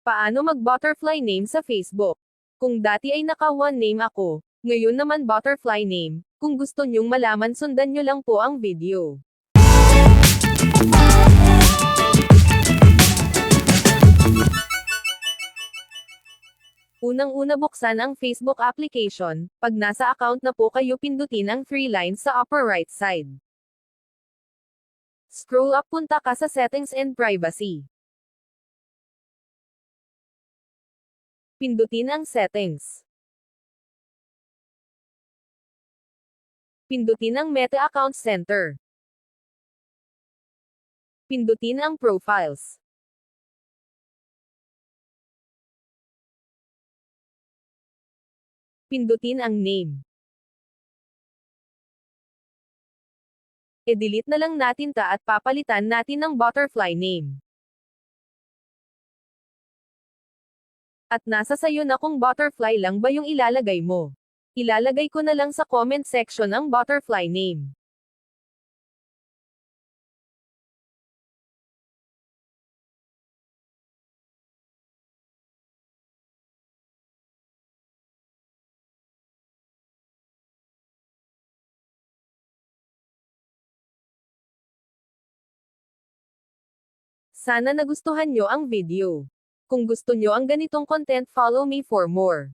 Paano mag-butterfly name sa Facebook? Kung dati ay naka one name ako, ngayon naman butterfly name. Kung gusto nyong malaman sundan nyo lang po ang video. Unang-una buksan ang Facebook application, pag nasa account na po kayo pindutin ang three lines sa upper right side. Scroll up punta ka sa Settings and Privacy. Pindutin ang Settings. Pindutin ang Meta Account Center. Pindutin ang Profiles. Pindutin ang name. E-delete na lang natin ta at papalitan natin ng butterfly name. At nasa sayo na kung butterfly lang ba yung ilalagay mo. Ilalagay ko na lang sa comment section ang butterfly name. Sana nagustuhan nyo ang video. Kung gusto nyo ang ganitong content follow me for more.